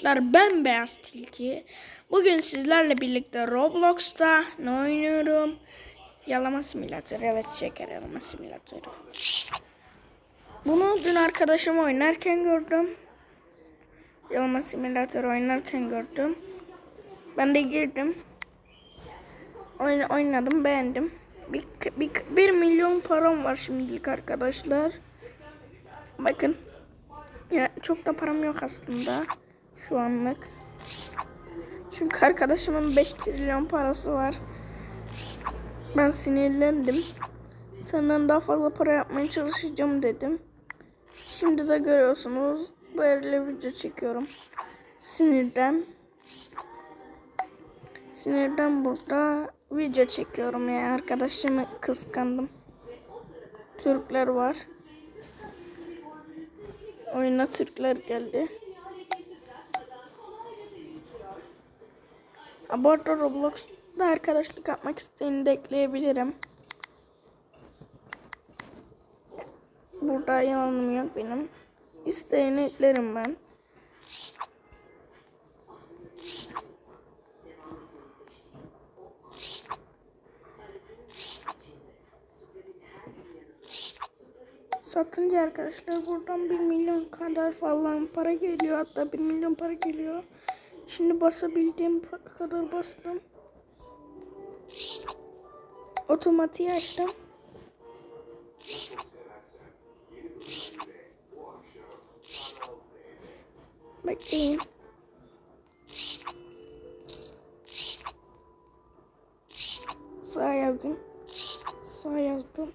arkadaşlar ben Beyaz Tilki. Bugün sizlerle birlikte Roblox'ta ne oynuyorum? Yalama simülatörü. Evet şeker yalama simülatörü. Bunu dün arkadaşım oynarken gördüm. Yalama simülatörü oynarken gördüm. Ben de girdim. Oyna, oynadım beğendim. Bir, bir, bir milyon param var şimdilik arkadaşlar. Bakın. Ya çok da param yok aslında şu anlık. Çünkü arkadaşımın 5 trilyon parası var. Ben sinirlendim. Senden daha fazla para yapmaya çalışacağım dedim. Şimdi de görüyorsunuz böyle video çekiyorum. Sinirden. Sinirden burada video çekiyorum ya. Arkadaşımı kıskandım. Türkler var. Oyuna Türkler geldi. Bu arada Roblox'da arkadaşlık yapmak isteyeni de ekleyebilirim. Burada yalanım yok benim. İsteyeni eklerim ben. Satınca arkadaşlar buradan 1 milyon kadar falan para geliyor. Hatta 1 milyon para geliyor. Şimdi basabildiğim kadar bastım. Otomatiği açtım. Bekleyin. Sağ yazdım. Sağ yazdım.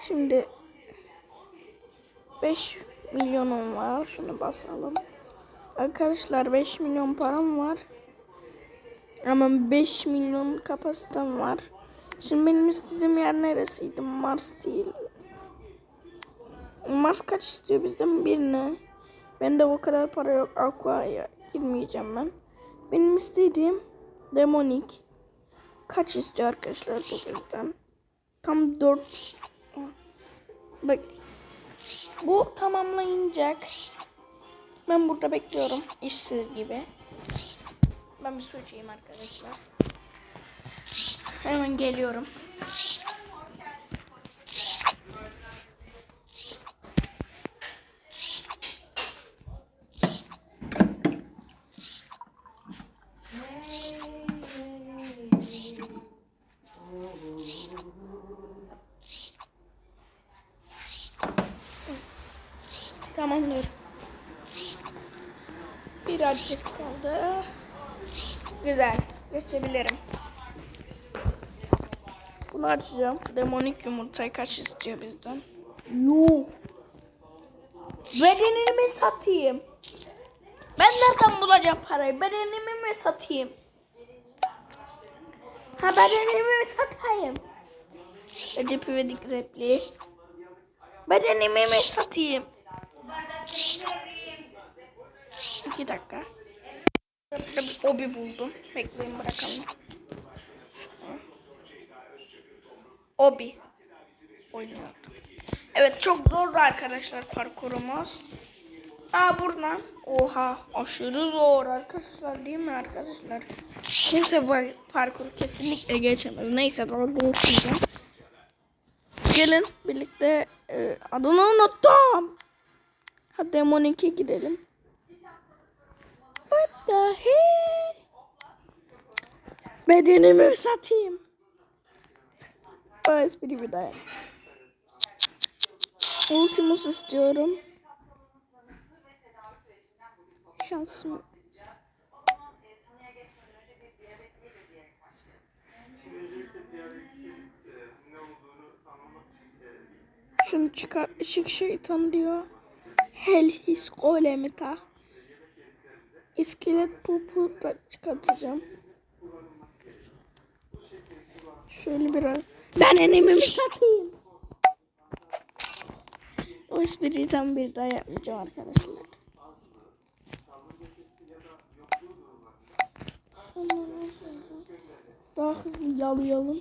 Şimdi 5 milyonum var. Şunu basalım. Arkadaşlar 5 milyon param var. Ama 5 milyon kapasitem var. Şimdi benim istediğim yer neresiydi? Mars değil. Mars kaç istiyor bizden? Birine. Bende o kadar para yok. Aqua'ya girmeyeceğim ben. Benim istediğim demonik. Kaç istiyor arkadaşlar bu bizden? Tam 4 Bak. Bu tamamlayınacak. Ben burada bekliyorum. işsiz gibi. Ben bir su içeyim arkadaşlar. Hemen geliyorum. Tamamdır. Birazcık kaldı. Güzel. Geçebilirim. Bunu açacağım. Demonik yumurtayı kaç istiyor bizden? Yuh. Bedenimi mi satayım? Ben nereden bulacağım parayı? Bedenimi mi satayım? Ha bedenimi mi satayım? Recep İvedik repliği. Bedenimi mi satayım? İki dakika. Burada bir obi buldum. Bekleyin bırakalım. Obi. Oynuyordum. Evet çok zor arkadaşlar parkurumuz. Aa buradan. Oha aşırı zor arkadaşlar değil mi arkadaşlar? Kimse bu parkuru kesinlikle geçemez. Neyse doğru geçeceğim. Gelin birlikte e, adını unuttum. Hadi Demon 2'ye gidelim. What the hell? Bedenimi mi satayım? O espri bir daha. Ultimus istiyorum. Şansım. Şunu çıkar. Işık şeytan diyor. Hell his golemi tak. İskelet pupu da çıkartacağım. Şöyle biraz. Ben enemimi satayım. O espriyi tam bir daha yapmayacağım arkadaşlar. Daha hızlı yalayalım.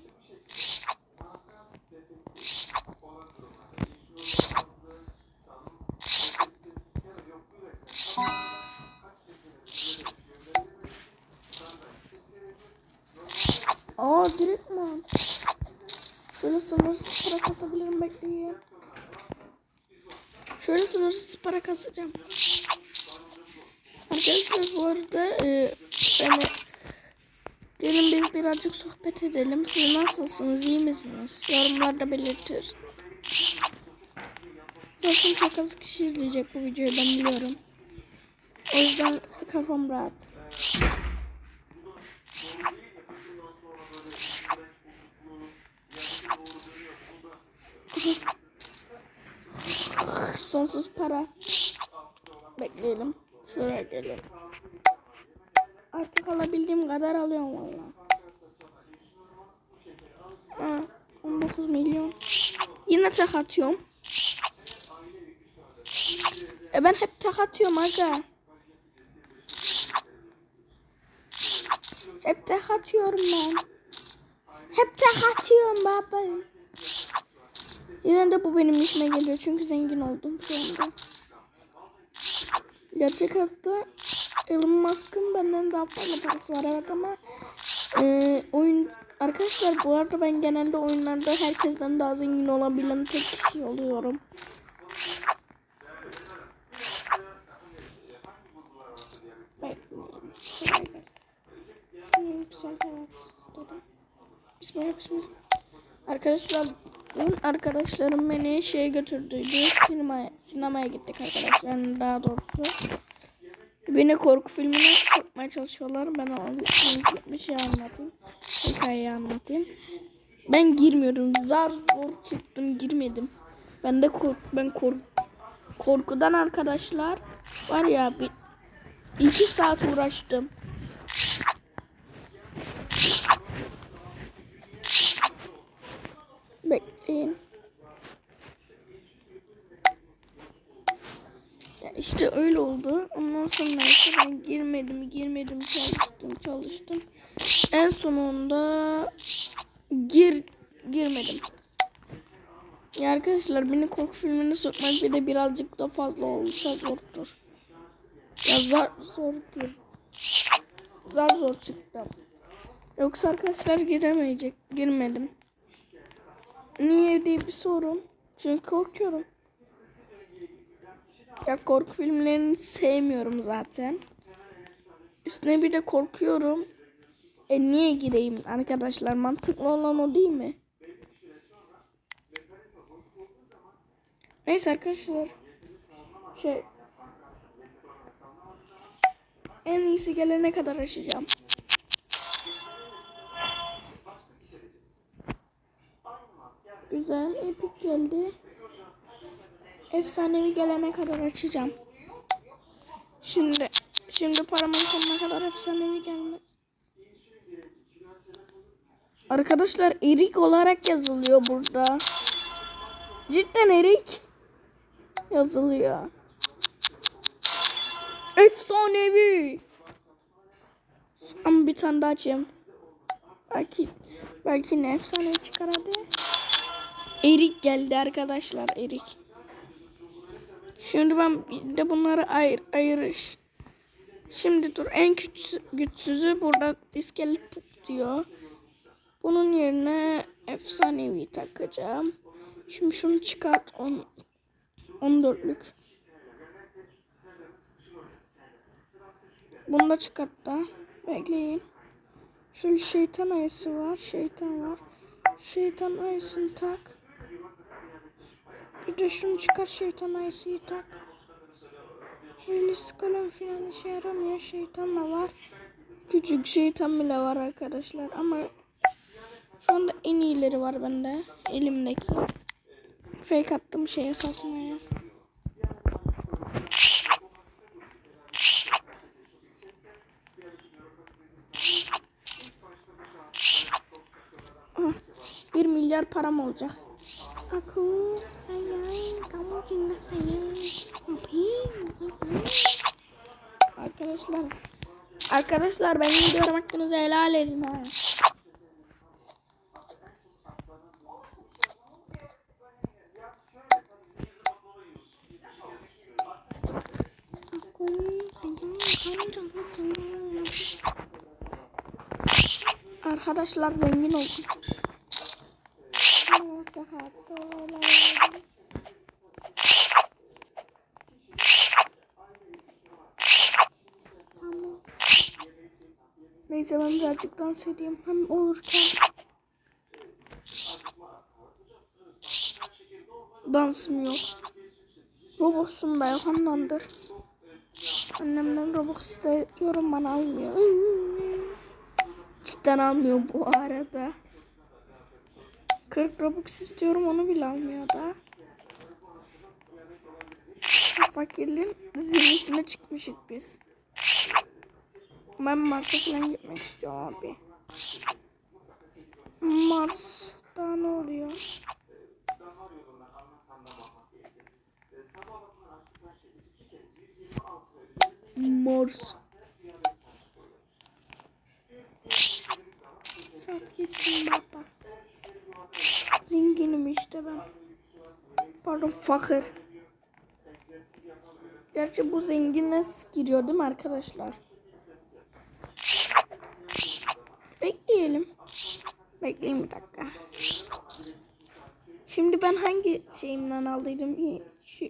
Direktman. Şöyle sınırsız para kasabilirim bekleyin. Şöyle sınırsız para kasacağım. Arkadaşlar bu arada e, yani gelin biz birazcık sohbet edelim. Siz nasılsınız? iyi misiniz? Yorumlarda belirtir. Zaten çok az kişi izleyecek bu videoyu ben biliyorum. O yüzden kafam rahat. Sonsuz para. Bekleyelim. Şuraya gelelim. Artık alabildiğim kadar alıyorum valla. Ha, 19 milyon. Yine tek atıyorum. E ben hep tek atıyorum aga. Hep tek atıyorum ben. Hep tek atıyorum baba. Yine de bu benim işime geliyor çünkü zengin oldum şu anda. Gerçek hayatta Elon Musk'ın benden daha fazla parası var evet ama e, oyun arkadaşlar bu arada ben genelde oyunlarda herkesten daha zengin olabilen tek kişi oluyorum. Bismillah bismillah. Arkadaşlar dün arkadaşlarım beni şeye götürdüydü. Sinemaya, sinemaya gittik arkadaşlarım daha doğrusu. Beni korku filmine sokmaya çalışıyorlar. Ben o bir şey anlatayım. Hikayeyi anlatayım. Ben girmiyorum. Zar zor çıktım girmedim. Ben de kork ben kork korkudan arkadaşlar var ya bir iki saat uğraştım. Bekleyin. Ya işte öyle oldu. Sonra işte ben girmedim, girmedim, çalıştım, çalıştım. En sonunda gir girmedim. Ya arkadaşlar beni korku filmine sokmak bir de birazcık da fazla olursa zordur. Ya zor zor gir. Zar zor çıktım. Yoksa arkadaşlar giremeyecek, girmedim. Niye diye bir sorun. Çünkü korkuyorum. Ya korku filmlerini sevmiyorum zaten. Üstüne bir de korkuyorum. E niye gireyim arkadaşlar? Mantıklı olan o değil mi? Neyse arkadaşlar. Şey. En iyisi gelene kadar açacağım. Güzel. Epic geldi. Efsanevi gelene kadar açacağım. Şimdi şimdi paramın sonuna kadar efsanevi gelmez. Arkadaşlar erik olarak yazılıyor burada. Cidden erik yazılıyor. Efsanevi. Ama bir tane daha açayım. Belki belki ne efsane çıkar hadi. Erik geldi arkadaşlar erik. Şimdi ben de bunları ayır ayırış. Şimdi dur en güçsüzü, güçsüzü burada iskelet pup diyor. Bunun yerine efsanevi takacağım. Şimdi şunu çıkart 10 14'lük. Bunu da çıkart da. Bekleyin. Şöyle şeytan ayısı var. Şeytan var. Şeytan ayısını tak. Bir de şunu çıkar şeytan ayısıyı tak. Willis kolon filan işe yaramıyor. Şeytan da var. Küçük şeytan bile var arkadaşlar. Ama şu anda en iyileri var bende. Elimdeki. Fake attım şeye satmaya. Ah, bir milyar param olacak. Aku sayang, kamu cinta sayang. Arkadaşlar. Arkadaşlar ben gidiyorum hakkınızı helal edin ha. Arkadaşlar zengin oldum. Neyse ben birazcık dans edeyim. Hem olurken. Dansım yok. Robux'um da yok. Annemden Robux istiyorum bana almıyor. Cidden almıyor bu arada. 40 Robux istiyorum onu bile almıyor da. Fakirliğin zirvesine çıkmışık biz. Ben Mars'a falan gitmek istiyorum abi. Mars'ta ne oluyor? Mars. Saat gitsin baba. Zenginim işte ben. Pardon fakir. Gerçi bu zenginle giriyor değil mi arkadaşlar? Bekleyelim. Bekleyin bir dakika. Şimdi ben hangi şeyimden aldıydım? Şu,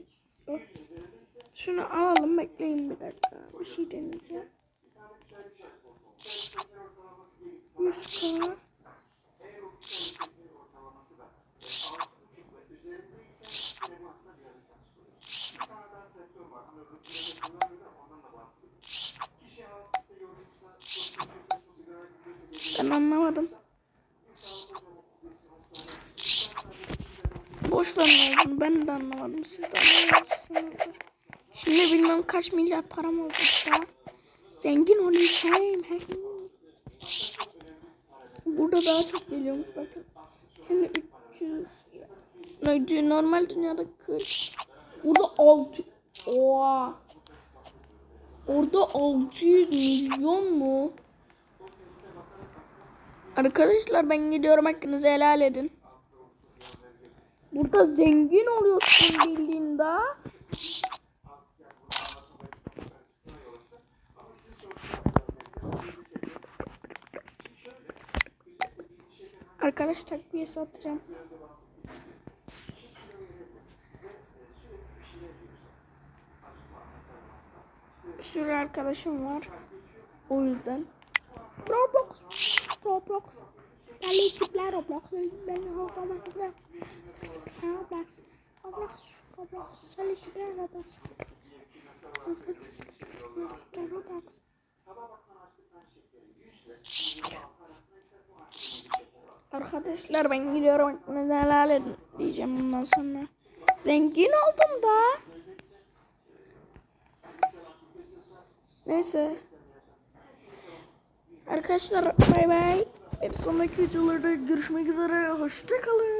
şunu alalım bekleyin bir dakika. Bir şey deneyeceğim. 100k. Ben anlamadım. Boş olduğunu ben de anlamadım. Siz de anlamamışsınızdır. Şimdi bilmem kaç milyar param olacak daha. Zengin olacağım. Burada daha çok geliyormuş bakın. Şimdi 300. Ne, Normal dünyada 40. Burada 6. Oha. Orada 600 milyon mu? Arkadaşlar ben gidiyorum hakkınızı helal edin. Burada zengin oluyorsun bildiğin daha. Arkadaş takviye satacağım. Sürü arkadaşım var. O yüzden. Roblox. Roblox. Dali tipler Roblox. Ben Roblox. Roblox. Roblox. Roblox. Dali tipler Roblox. Roblox. Arkadaşlar ben gidiyorum aklınızı helal diyeceğim bundan sonra. Zengin oldum da. Neyse. Arkadaşlar bay bay. Bir sonraki videolarda görüşmek üzere. Hoşçakalın.